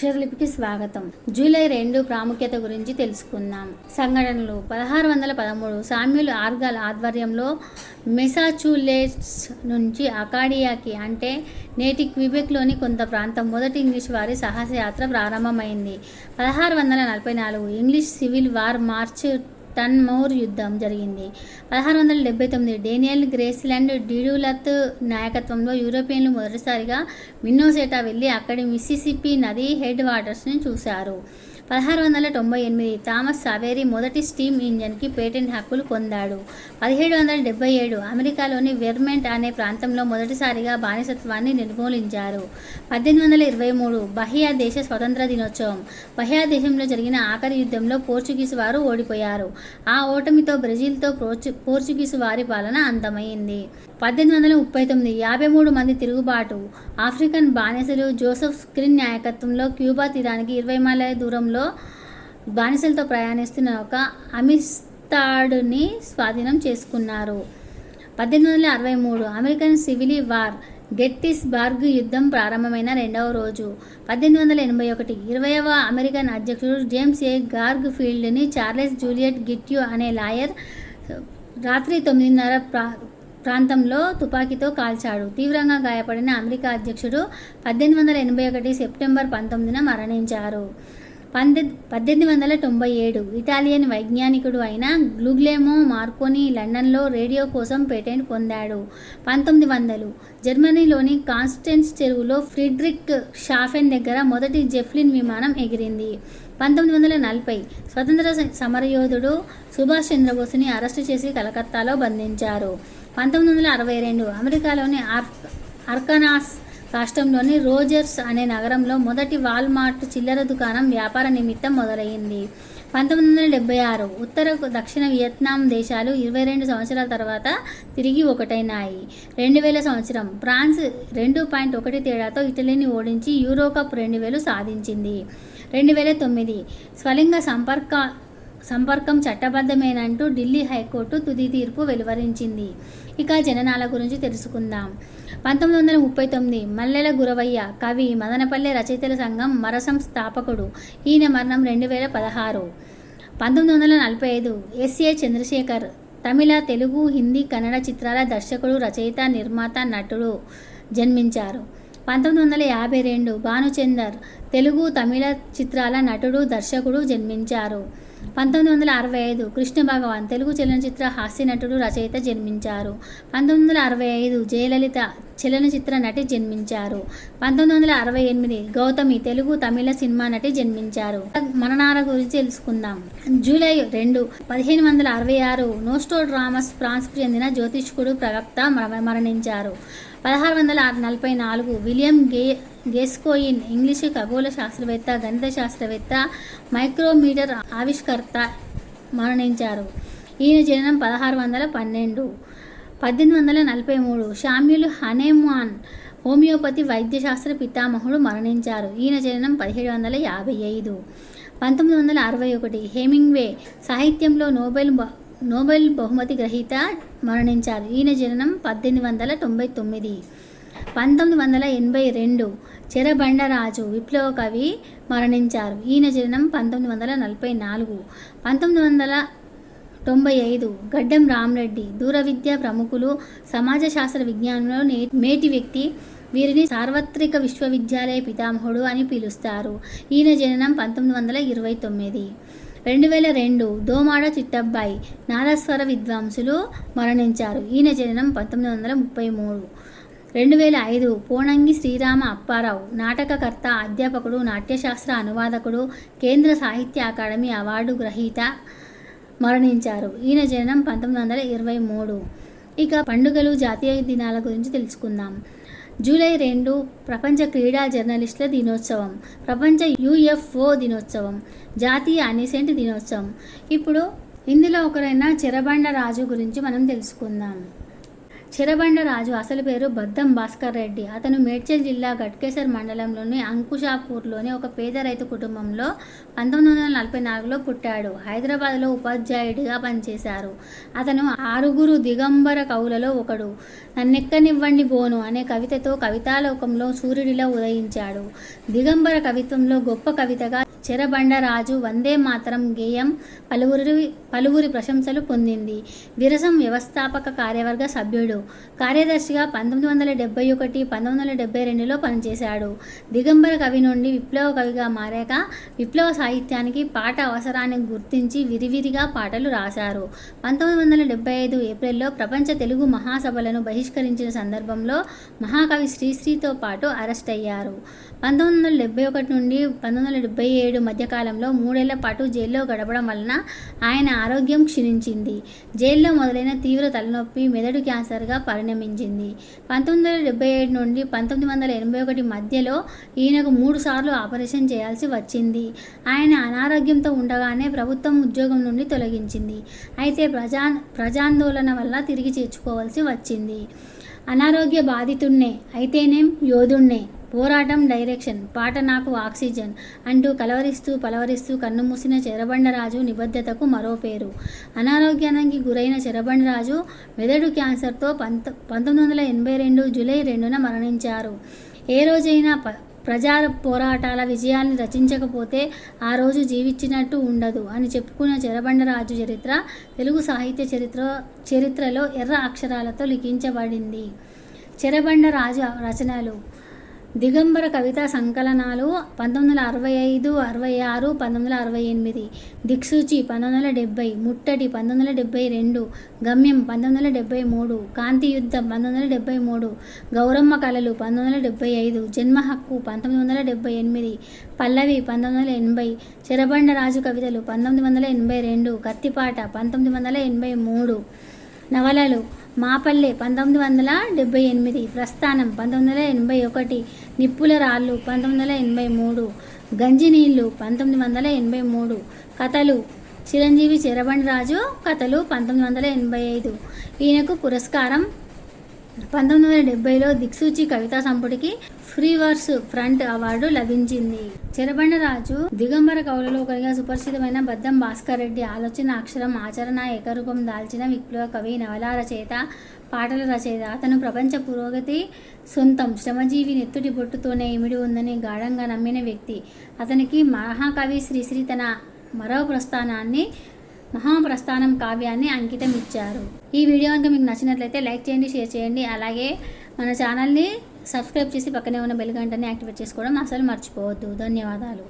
అక్షరలిపికి స్వాగతం. జూలై రెండు ప్రాముఖ్యత గురించి తెలుసుకుందాం. సంఘటనలు. పదహారు వందల పదమూడు సామ్యుల్ ఆర్గల్ ఆధ్వర్యంలో మెసాచులేట్స్ నుంచి అకాడియాకి అంటే నేటి క్విబెక్లోని కొంత ప్రాంతం మొదటి ఇంగ్లీష్ వారి సాహసయాత్ర ప్రారంభమైంది. పదహారు వందల నలభై నాలుగు ఇంగ్లీష్ సివిల్ వార్ మార్చ్ టన్మౌర్ యుద్ధం జరిగింది. పదహారు వందల డెబ్బై తొమ్మిది డేనియల్ గ్రేస్ల్యాండ్ డిడ్యూలత్ నాయకత్వంలో యూరోపియన్లు మొదటిసారిగా మిన్నోసేటా వెళ్ళి అక్కడి మిస్సిసిప్పి నది హెడ్ వాటర్స్ని చూశారు. పదహారు వందల తొంభై ఎనిమిది థామస్ సావేరి మొదటి స్టీమ్ ఇంజన్కి పేటెంట్ హక్కులు పొందాడు. పదిహేడు వందల డెబ్బై ఏడు అమెరికాలోని వెర్మెంట్ అనే ప్రాంతంలో మొదటిసారిగా బానిసత్వాన్ని నిర్మూలించారు. పద్దెనిమిది వందల ఇరవై మూడు బహియా దేశ స్వతంత్ర దినోత్సవం. బహియా దేశంలో జరిగిన ఆఖరి యుద్ధంలో పోర్చుగీసు వారు ఓడిపోయారు. ఆ ఓటమితో బ్రెజిల్తో పోర్చు పోర్చుగీసు వారి పాలన అంతమైంది. పద్దెనిమిది వందల ముప్పై తొమ్మిది యాభై మూడు మంది తిరుగుబాటు. ఆఫ్రికన్ బానిసలు జోసెఫ్ స్క్రిన్ నాయకత్వంలో క్యూబా తీరానికి ఇరవై మైళ్ళ దూరంలో బానిసలతో ప్రయాణిస్తున్న ఒక అమిస్తాడ్ని స్వాధీనం చేసుకున్నారు. పద్దెనిమిది వందల అరవై మూడు అమెరికన్ సివిలి వార్ గెట్టిస్బర్గ్ యుద్ధం ప్రారంభమైన రెండవ రోజు. పద్దెనిమిది వందల ఎనభై ఒకటి ఇరవైవ అమెరికన్ అధ్యక్షుడు జేమ్స్ ఏ. గార్గ్ ఫీల్డ్ని చార్లెస్ జూలియట్ గిట్యూ అనే లాయర్ రాత్రి తొమ్మిదిన్నర ప్రా ప్రాంతంలో తుపాకీతో కాల్చాడు. తీవ్రంగా గాయపడిన అమెరికా అధ్యక్షుడు పద్దెనిమిది వందల ఎనభై ఒకటి సెప్టెంబర్ పంతొమ్మిదిన మరణించారు. పంతె పద్దెనిమిది వందల తొంభై ఏడు. ఇటాలియన్ వైజ్ఞానికుడు అయిన గ్లూగ్లేమో మార్కోని లండన్లో రేడియో కోసం పేటెంట్ పొందాడు. పంతొమ్మిది వందలు. జర్మనీలోని కాన్స్టెన్స్ చెరువులో ఫ్రిడ్రిక్ షాఫెన్ దగ్గర మొదటి జెఫ్లిన్ విమానం ఎగిరింది. పంతొమ్మిది వందల నలభై. స్వతంత్ర సమరయోధుడు సుభాష్ చంద్రబోస్ని అరెస్టు చేసి కలకత్తాలో బంధించారు. పంతొమ్మిది వందల అరవై రెండు. అమెరికాలోని ఆర్ అర్కనాస్ రాష్ట్రంలోని రోజర్స్ అనే నగరంలో మొదటి వాల్మార్ట్ చిల్లర దుకాణం వ్యాపార నిమిత్తం మొదలైంది పంతొమ్మిది వందల డెబ్బై ఆరు ఉత్తర దక్షిణ వియత్నాం దేశాలు ఇరవై రెండు సంవత్సరాల తర్వాత తిరిగి ఒకటైనాయి. రెండు వేల సంవత్సరం ఫ్రాన్స్ రెండు పాయింట్ ఒకటి తేడాతో ఇటలీని ఓడించి యూరో కప్ రెండు వేలు సాధించింది. రెండు వేల తొమ్మిది స్వలింగ సంపర్క సంపర్కం చట్టబద్ధమేనంటూ ఢిల్లీ హైకోర్టు తుది తీర్పు వెలువరించింది. ఇక జననాల గురించి తెలుసుకుందాం. పంతొమ్మిది వందల ముప్పై తొమ్మిది మల్లెల గురవయ్య కవి మదనపల్లె రచయితల సంఘం మరసం స్థాపకుడు ఈయన మరణం రెండు వేల పదహారు. పంతొమ్మిది వందల నలభై ఐదు ఎస్ఏ చంద్రశేఖర్ తమిళ తెలుగు హిందీ కన్నడ చిత్రాల దర్శకుడు రచయిత నిర్మాత నటుడు జన్మించారు. పంతొమ్మిది వందల యాభై రెండు భానుచందర్ తెలుగు తమిళ చిత్రాల నటుడు దర్శకుడు జన్మించారు. పంతొమ్మిది వందల అరవై ఐదు కృష్ణ భగవాన్ తెలుగు చలనచిత్ర హాస్య నటుడు రచయిత జన్మించారు. పంతొమ్మిది వందల అరవై ఐదు జయలలిత చలనచిత్ర నటి జన్మించారు. పంతొమ్మిది వందల అరవై ఎనిమిది గౌతమి తెలుగు తమిళ సినిమా నటి జన్మించారు. మరణాల గురించి తెలుసుకుందాం. జూలై రెండు పదిహేను వందల అరవై ఆరు నోస్టో డ్రామస్ ఫ్రాన్స్కు చెందిన జ్యోతిష్కుడు ప్రవక్త మరణించారు. పదహారు వందల నలభై నాలుగు విలియం గే గెస్కోయిన్ ఇంగ్లీషు ఖగోళ శాస్త్రవేత్త గణిత శాస్త్రవేత్త మైక్రోమీటర్ ఆవిష్కర్త మరణించారు. ఈయన జననం పదహారు వందల పన్నెండు. పద్దెనిమిది వందల నలభై మూడు షామ్యుల్ హనేమాన్ హోమియోపతి వైద్యశాస్త్ర పితామహుడు మరణించారు. ఈయన జననం పదిహేడు వందల యాభై ఐదు. పంతొమ్మిది వందల అరవై ఒకటి హెమింగ్వే సాహిత్యంలో నోబెల్ బ- నోబెల్ బహుమతి గ్రహీత మరణించారు. ఈయన జననం పద్దెనిమిది వందల తొంభై తొమ్మిది. పంతొమ్మిది వందల ఎనభై రెండు చెరబండరాజు విప్లవ కవి మరణించారు. ఈయన జననం పంతొమ్మిది వందల నలభై నాలుగు. పంతొమ్మిది వందల తొంభై ఐదు. గడ్డం రామరెడ్డి. దూర విద్య ప్రముఖులు సమాజ శాస్త్ర విజ్ఞానంలో నే- మేటి వ్యక్తి. వీరిని సార్వత్రిక విశ్వవిద్యాలయ పితామహుడు అని పిలుస్తారు. ఈయన జననం పంతొమ్మిది వందల ఇరవై తొమ్మిది. రెండు వేల రెండు. దోమాడ చిట్టబ్బాయి. నాదస్వర విద్వాంసులు మరణించారు. ఈయన జననం పంతొమ్మిది వందల ముప్పై మూడు. రెండు వేల ఐదు. పోనంగి శ్రీరామ అప్పారావు. నాటకకర్త అధ్యాపకుడు నాట్యశాస్త్ర అనువాదకుడు కేంద్ర సాహిత్య అకాడమీ అవార్డు గ్రహీత మరణించారు. ఈయన జననం పంతొమ్మిది వందల ఇరవై మూడు. ఇక పండుగలు జాతీయ దినాల గురించి తెలుసుకుందాం. జూలై రెండు ప్రపంచ క్రీడా జర్నలిస్టుల దినోత్సవం ప్రపంచ యుఎఫ్ఓ దినోత్సవం జాతీయ అనిసెంట్ దినోత్సవం. ఇప్పుడు ఇందులో ఒకరైన చిరబండ రాజు గురించి మనం తెలుసుకుందాం. చెరబండరాజు అసలు పేరు బద్దం భాస్కర్ రెడ్డి. అతను మేడ్చల్ జిల్లా గట్కేసర్ మండలంలోని అంకుషాపూర్లోని ఒక పేద రైతు కుటుంబంలో పంతొమ్మిది వందల నలభై నాలుగులో పుట్టాడు. హైదరాబాద్లో ఉపాధ్యాయుడిగా పనిచేశారు. అతను ఆరుగురు దిగంబర కవులలో ఒకడు. నన్నెక్కనివ్వండి బోను అనే కవితతో కవితాలోకంలో సూర్యుడిలా ఉదయించాడు. దిగంబర కవిత్వంలో గొప్ప కవితగా చెరబండరాజు వందే మాతరం గేయం పలువురి పలువురి ప్రశంసలు పొందింది. విరసం వ్యవస్థాపక కార్యవర్గ సభ్యుడు. కార్యదర్శిగా పంతొమ్మిది వందల డెబ్బై ఒకటి పంతొమ్మిది వందల డెబ్బై రెండులో పనిచేశాడు. దిగంబర కవి నుండి విప్లవ కవిగా మారాక విప్లవ సాహిత్యానికి పాట అవసరాన్ని గుర్తించి విరివిరిగా పాటలు రాశారు. పంతొమ్మిది వందల డెబ్బై ఐదు ఏప్రిల్లో ప్రపంచ తెలుగు మహాసభలను బహిష్కరించిన సందర్భంలో మహాకవి శ్రీశ్రీతో పాటు అరెస్ట్ అయ్యారు. పంతొమ్మిది వందల డెబ్బై ఒకటి నుండి పంతొమ్మిది వందల డెబ్బై ఏడు మధ్యకాలంలో మూడేళ్ళ పాటు జైల్లో గడపడం వలన ఆయన ఆరోగ్యం క్షీణించింది. జైల్లో మొదలైన తీవ్ర తలనొప్పి మెదడు క్యాన్సర్గా పరిణమించింది. పంతొమ్మిది వందల డెబ్బై ఏడు నుండి పంతొమ్మిది వందల ఎనభై ఒకటి మధ్యలో ఈయనకు మూడు సార్లు ఆపరేషన్ చేయాల్సి వచ్చింది. ఆయన అనారోగ్యంతో ఉండగానే ప్రభుత్వం ఉద్యోగం నుండి తొలగించింది. అయితే ప్రజా ప్రజాందోళన వల్ల తిరిగి చేర్చుకోవాల్సి వచ్చింది. అనారోగ్య బాధితుణ్ణే అయితేనేం యోధుణ్ణే? పోరాటం డైరెక్షన్ పాట నాకు ఆక్సిజన్ అంటూ కలవరిస్తూ పలవరిస్తూ కన్నుమూసిన చెరబండరాజు నిబద్ధతకు మరో పేరు. అనారోగ్యానికి గురైన చెరబండరాజు మెదడు క్యాన్సర్తో పంత పంతొమ్మిది వందల ఎనభై రెండు జూలై రెండున మరణించారు. ఏ రోజైనా ప ప్రజా పోరాటాల విజయాన్ని రచించకపోతే ఆ రోజు జీవించినట్టు ఉండదు అని చెప్పుకున్న చెరబండరాజు చరిత్ర తెలుగు సాహిత్య చరిత్ర చరిత్రలో ఎర్ర అక్షరాలతో లిఖించబడింది. చెరబండరాజు రచనలు దిగంబర కవితా సంకలనాలు పంతొమ్మిది వందల అరవై ఐదు అరవై ఆరు పంతొమ్మిది వందల అరవై ఎనిమిది దిక్సూచి పంతొమ్మిది వందల డెబ్బై ముట్టడి పంతొమ్మిది వందల డెబ్బై రెండు గమ్యం పంతొమ్మిది వందల డెబ్బై మూడు కాంతి యుద్ధం పంతొమ్మిది వందల డెబ్బై మూడు గౌరమ్మ కళలు పంతొమ్మిది వందల డెబ్బై ఐదు జన్మ హక్కు పంతొమ్మిది వందల డెబ్బై ఎనిమిది పల్లవి పంతొమ్మిది వందల ఎనభై చిరబండరాజు కవితలు పంతొమ్మిది వందల ఎనభై రెండు కత్తిపాట పంతొమ్మిది వందల ఎనభై మూడు నవలలు మాపల్లె పంతొమ్మిది వందల డెబ్బై ఎనిమిది ప్రస్థానం పంతొమ్మిది వందల ఎనభై ఒకటి నిప్పుల రాళ్ళు పంతొమ్మిది వందల ఎనభై మూడు గంజి నీళ్ళు పంతొమ్మిది వందల ఎనభై మూడు కథలు చిరంజీవి చెరబండిరాజు కథలు పంతొమ్మిది వందల ఎనభై ఐదు ఈయనకు పురస్కారం పంతొమ్మిది వందల డెబ్బైలో దిక్సూచి కవితా సంపుటికి ఫ్రీ వర్స్ ఫ్రంట్ అవార్డు లభించింది. చిరబండరాజు దిగంబర కవులలో ఒకరిగా సుపరిచితమైన బద్దం భాస్కర్ రెడ్డి ఆలోచన అక్షరం ఆచరణ ఏకరూపం దాల్చిన విప్లవ కవి నవల రచయిత పాటల రచయిత. అతను ప్రపంచ పురోగతి సొంతం శ్రమజీవి నెత్తుటి బొట్టుతోనే ఇమిడి ఉందని గాఢంగా నమ్మిన వ్యక్తి. అతనికి మహాకవి శ్రీశ్రీ తన మరో ప్రస్థానాన్ని మహాప్రస్థానం కావ్యాన్ని అంకితం ఇచ్చారు. ఈ వీడియో కనుక మీకు నచ్చినట్లయితే లైక్ చేయండి షేర్ చేయండి. అలాగే మన ఛానల్ని సబ్స్క్రైబ్ చేసి పక్కనే ఉన్న బెల్ గంటని యాక్టివేట్ చేసుకోవడం అసలు మర్చిపోవద్దు. ధన్యవాదాలు.